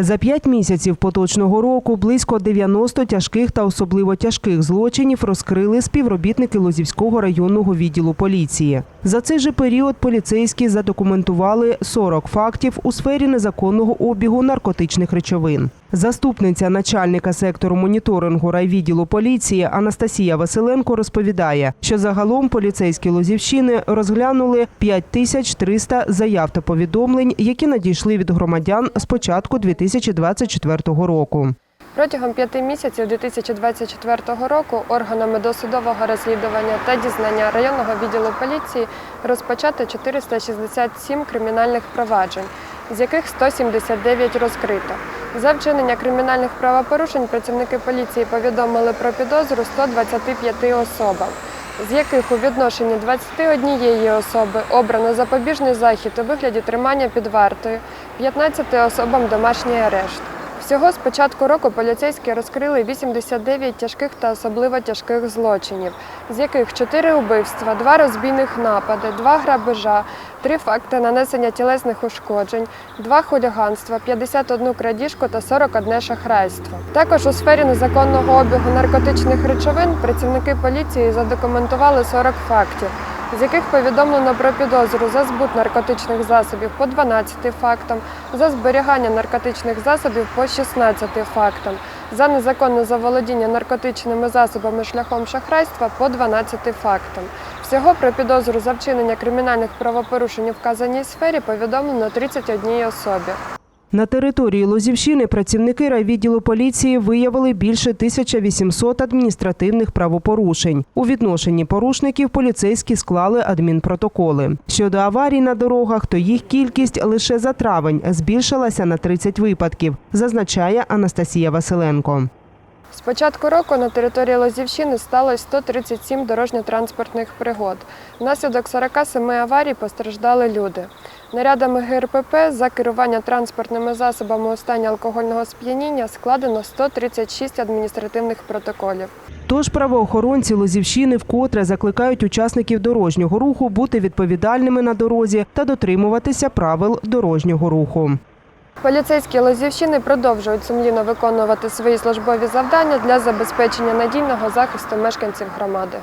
За п'ять місяців поточного року близько 90 тяжких та особливо тяжких злочинів розкрили співробітники Лозівського районного відділу поліції. За цей же період поліцейські задокументували 40 фактів у сфері незаконного обігу наркотичних речовин. Заступниця начальника сектору моніторингу райвідділу поліції Анастасія Василенко розповідає, що загалом поліцейські Лозівщини розглянули 5300 заяв та повідомлень, які надійшли від громадян з початку 2024 року. Протягом п'яти місяців 2024 року органами досудового розслідування та дізнання районного відділу поліції розпочато 467 кримінальних проваджень, з яких 179 розкрито. За вчинення кримінальних правопорушень працівники поліції повідомили про підозру 125 особам, з яких у відношенні 21 особи обрано запобіжний захід у вигляді тримання під вартою, 15 особам домашній арешт. Всього з початку року поліцейські розкрили 89 тяжких та особливо тяжких злочинів, з яких 4 убивства, 2 розбійних напади, 2 грабежа, 3 факти нанесення тілесних ушкоджень, 2 хуліганства, 51 крадіжку та 41 шахрайство. Також у сфері незаконного обігу наркотичних речовин працівники поліції задокументували 40 фактів з яких повідомлено про підозру за збут наркотичних засобів по 12 фактам, за зберігання наркотичних засобів по 16 фактам, за незаконне заволодіння наркотичними засобами шляхом шахрайства по 12 фактам. Всього про підозру за вчинення кримінальних правопорушень у вказаній сфері повідомлено 31 особі. На території Лозівщини працівники райвідділу поліції виявили більше 1800 адміністративних правопорушень. У відношенні порушників поліцейські склали адмінпротоколи. Щодо аварій на дорогах, то їх кількість лише за травень збільшилася на 30 випадків, зазначає Анастасія Василенко. З початку року на території Лозівщини сталося 137 дорожньо-транспортних пригод. Внаслідок 47 аварій постраждали люди. Нарядами ГРПП за керування транспортними засобами у стані алкогольного сп'яніння складено 136 адміністративних протоколів. Тож правоохоронці Лозівщини вкотре закликають учасників дорожнього руху бути відповідальними на дорозі та дотримуватися правил дорожнього руху. Поліцейські Лозівщини продовжують сумлінно виконувати свої службові завдання для забезпечення надійного захисту мешканців громади.